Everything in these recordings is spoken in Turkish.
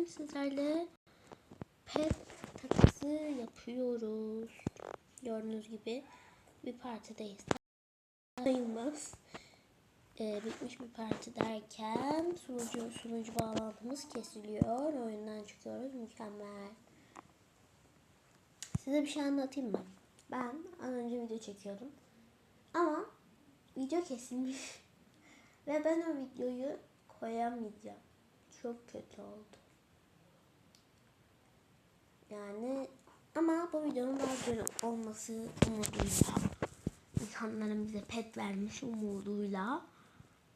bugün sizlerle pet takası yapıyoruz. Gördüğünüz gibi bir partideyiz. Sayılmaz. Ee, bitmiş bir parti derken sunucu, sunucu bağlantımız kesiliyor. Oyundan çıkıyoruz. Mükemmel. Size bir şey anlatayım mı? Ben az önce video çekiyordum. Ama video kesilmiş. Ve ben o videoyu koyamayacağım. Çok kötü oldu. Yani ama bu videonun daha güzel olması umuduyla insanların bize pet vermiş umuduyla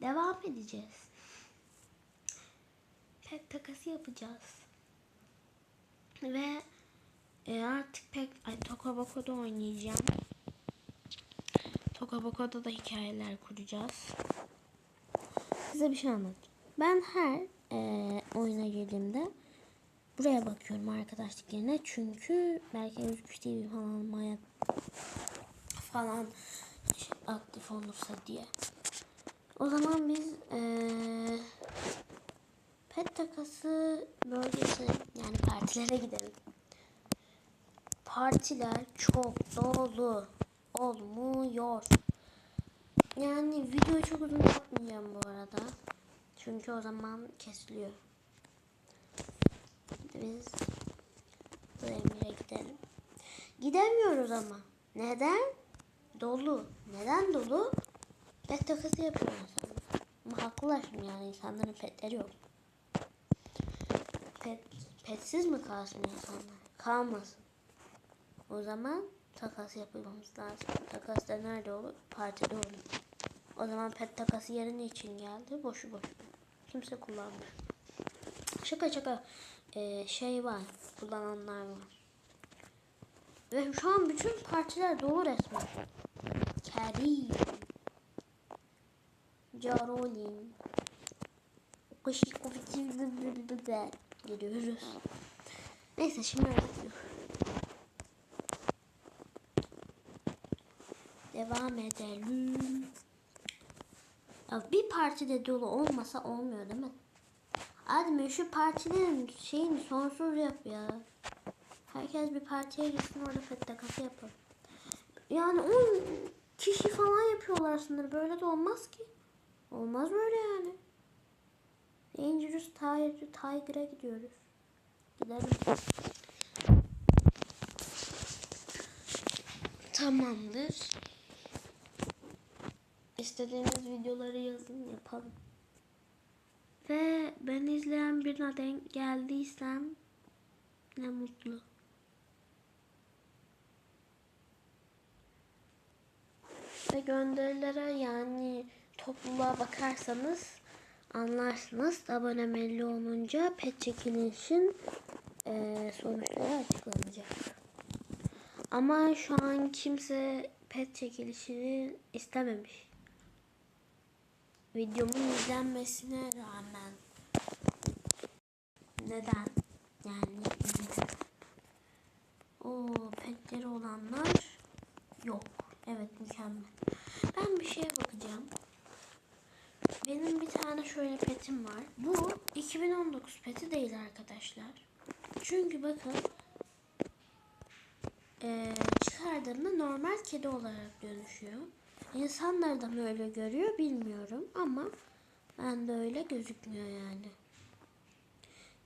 devam edeceğiz. Pet takası yapacağız. Ve e, artık pek ay, Tokaboko'da oynayacağım. Tokaboko'da da hikayeler kuracağız. Size bir şey anlatayım. Ben her e, oyuna girdiğimde buraya bakıyorum arkadaşlık yerine. Çünkü belki Özgüç TV falan maya falan aktif olursa diye. O zaman biz e, pet takası bölgesi yani partilere gidelim. Partiler çok dolu olmuyor. Yani videoyu çok uzun yapmayacağım bu arada. Çünkü o zaman kesiliyor. Biz bu Emir'e gidelim. Gidemiyoruz ama. Neden? Dolu. Neden dolu? Pet takası yapıyor insanlar. Ama haklılar şimdi yani insanların petleri yok. Pet, petsiz mi kalsın insanlar? Kalmasın. O zaman takas yapmamız lazım. Takas da nerede olur? Partide olur. O zaman pet takası yerine için geldi? Boşu boşu. Kimse kullanmıyor. Şaka şaka. Ee, şey var. Kullananlar var. Ve şu an bütün partiler dolu resmen. Kerim. Carolin. Kışıkovic'i geliyoruz. Neyse şimdi öğretiyorum. Devam edelim. Ya bir partide dolu olmasa olmuyor değil mi? Adem şu partilerin şeyini sonsuz yap ya. Herkes bir partiye gitsin orada fet takası yapalım. Yani 10 kişi falan yapıyorlar sınır. Böyle de olmaz ki. Olmaz böyle yani. Dangerous Tiger, Tiger'a gidiyoruz. Gidelim. Tamamdır. İstediğiniz videoları yazın yapalım. Ve ben izleyen birine denk geldiysem ne mutlu. Ve gönderilere yani topluluğa bakarsanız anlarsınız. Abonemeli olunca pet çekilişin e, sonuçları açıklanacak. Ama şu an kimse pet çekilişini istememiş. Videomun izlenmesine rağmen. Neden? Yani? O petleri olanlar yok. Evet mükemmel. Ben bir şeye bakacağım. Benim bir tane şöyle petim var. Bu 2019 peti değil arkadaşlar. Çünkü bakın e, çıkardığımda normal kedi olarak dönüşüyor. İnsanlar da mı öyle görüyor bilmiyorum ama ben de öyle gözükmüyor yani.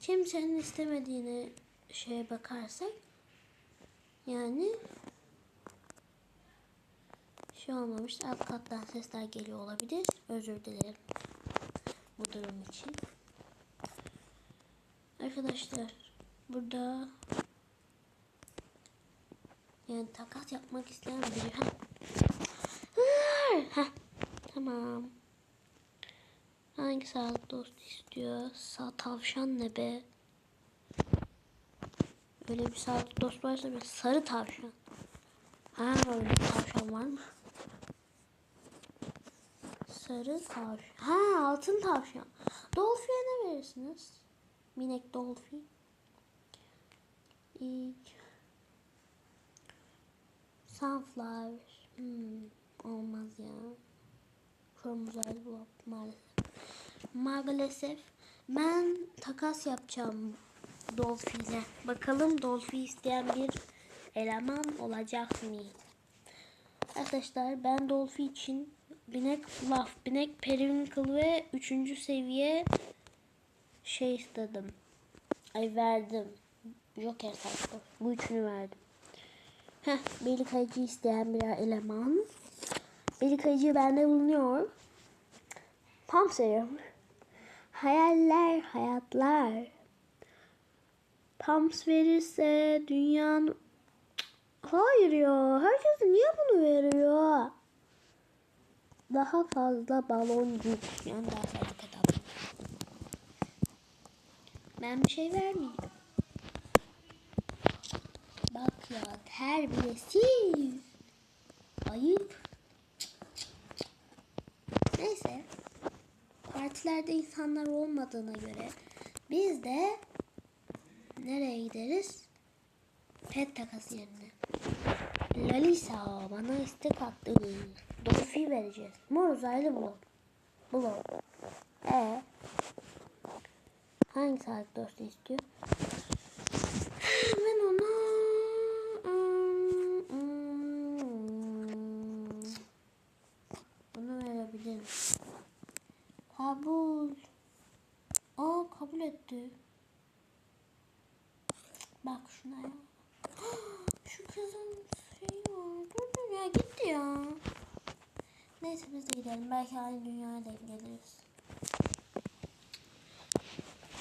Kimsenin istemediğine şeye bakarsak yani şey olmamış. Alt kattan sesler geliyor olabilir. Özür dilerim bu durum için. Arkadaşlar burada yani takas yapmak isteyen biri. Heh, tamam. Hangi sağlık dostu istiyor? Sağ tavşan ne be? Öyle bir sağlık dost varsa bir sarı tavşan. Ha öyle bir tavşan var mı? Sarı tavşan. Ha altın tavşan. Dolfi'ye ne verirsiniz? Minek dolfi. İlk. Sunflower. Hmm, olmaz ya. Kırmızı ayı maalesef. Maalesef ben takas yapacağım Dolphy ile. Bakalım Dolphy isteyen bir eleman olacak mı? Arkadaşlar ben Dolphy için binek laf, binek periwinkle ve 3. seviye şey istedim. Ay verdim. Joker sattı. Bu üçünü verdim. Heh, Beylik isteyen bir eleman. Beylik Kayıcı bende bulunuyor. Tam sayıyorum. Hayaller, hayatlar. Pams verirse dünyanın... Hayır ya. Herkes niye bunu veriyor? Daha fazla baloncuk. Yani daha fazla kadar. Ben bir şey vermeyeyim. Bak ya terbiyesiz. Ayıp. Neyse. Partilerde insanlar olmadığına göre biz de nereye gideriz? Pet takas yerine. Lalisa bana istek attı. Dolphy vereceğiz. Mor uzaylı blok. Blok. E Hangi sağlık dostu istiyor? Ben ona bunu verebilirim. Kabul. Aa kabul etti. Bak şuna ya. Şu kızın şeyi var. Ya gitti ya. Neyse biz de gidelim. Belki aynı dünyaya da geliriz.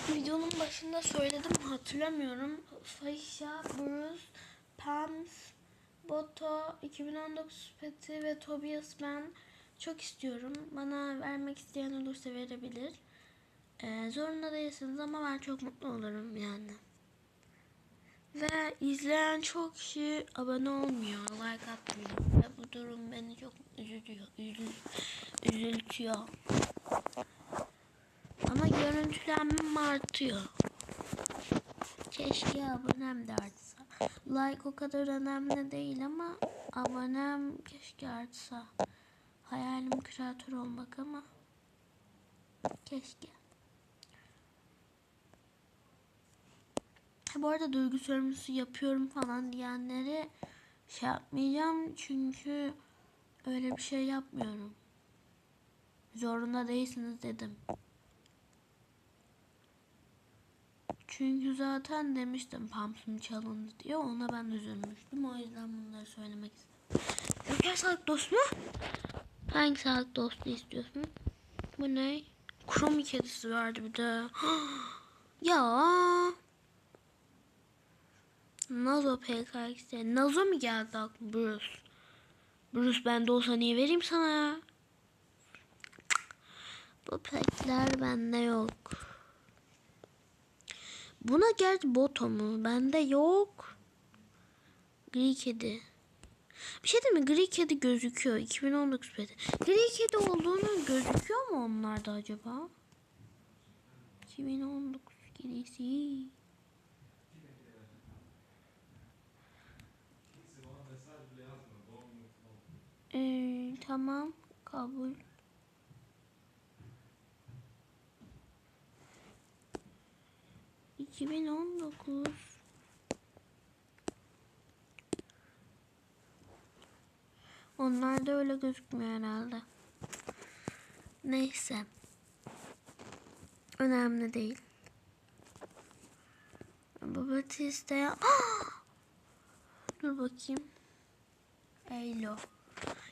Videonun başında söyledim hatırlamıyorum. Fahisha, Bruce, Pams, Boto, 2019 Peti ve Tobias ben çok istiyorum. Bana vermek isteyen olursa verebilir. Ee, zorunda değilsiniz ama ben çok mutlu olurum yani. Ve izleyen çok kişi abone olmuyor, like atmıyor. Ve bu durum beni çok üzülüyor, üzül, üzültüyor. Ama görüntülenmem artıyor. Keşke abonem de artsa. Like o kadar önemli değil ama abonem keşke artsa. Hayalim kreatör olmak ama keşke. Bu arada duygu sömürüsü yapıyorum falan diyenleri şey yapmayacağım çünkü öyle bir şey yapmıyorum. Zorunda değilsiniz dedim. Çünkü zaten demiştim Pumps'ım çalındı diye ona ben üzülmüştüm. O yüzden bunları söylemek istedim. Joker sağlık dostu mu? Hangi sağlık dostu istiyorsun? Bu ne? Kromi kedisi vardı bir de. ya. Nazo PKX'de. Nazo mu geldi aklıma Bruce? Bruce bende olsa niye vereyim sana ya? Bu pekler bende yok. Buna gerçi boto mu? Bende yok. Gri kedi. Bir şey değil mi? Gri kedi gözüküyor. 2019 peti. Gri kedi olduğunu gözüküyor mu onlarda acaba? 2019 kedisi. Ee, tamam. Kabul. İki bin on dokuz. Onlar da öyle gözükmüyor herhalde. Neyse. Önemli değil. Ya. Dur bakayım. Hello.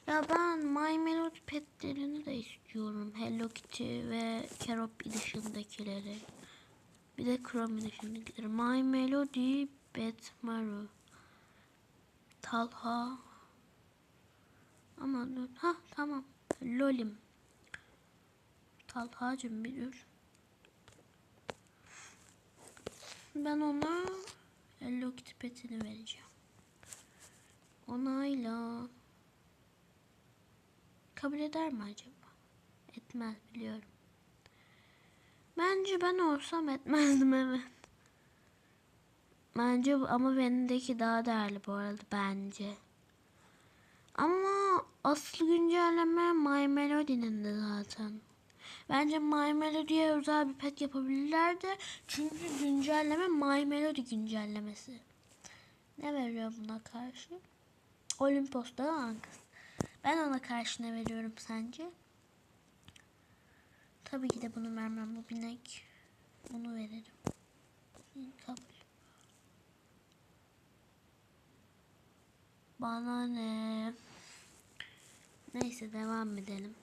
Ya ben My Melody petlerini de istiyorum. Hello Kitty ve Kerop dışındakileri. Bir de Chrome dışındakileri. My Melody, Betmaru. Talha. Ama dur. Ha tamam. Lolim. Talha'cım bir dur. Ben ona Hello Kitty petini vereceğim. Onayla. Kabul eder mi acaba? Etmez biliyorum. Bence ben olsam etmezdim evet. Bence ama benimdeki daha değerli bu arada bence. Ama asıl güncelleme My Melody'nin de zaten. Bence My Melody'ye özel bir pet yapabilirlerdi. Çünkü güncelleme My Melody güncellemesi. Ne veriyor buna karşı? Olimpos'ta Ankas. Ben ona karşı ne veriyorum sence? Tabii ki de bunu vermem. Bu binek. Bunu veririm. Kabul. Bana ne? Neyse devam edelim.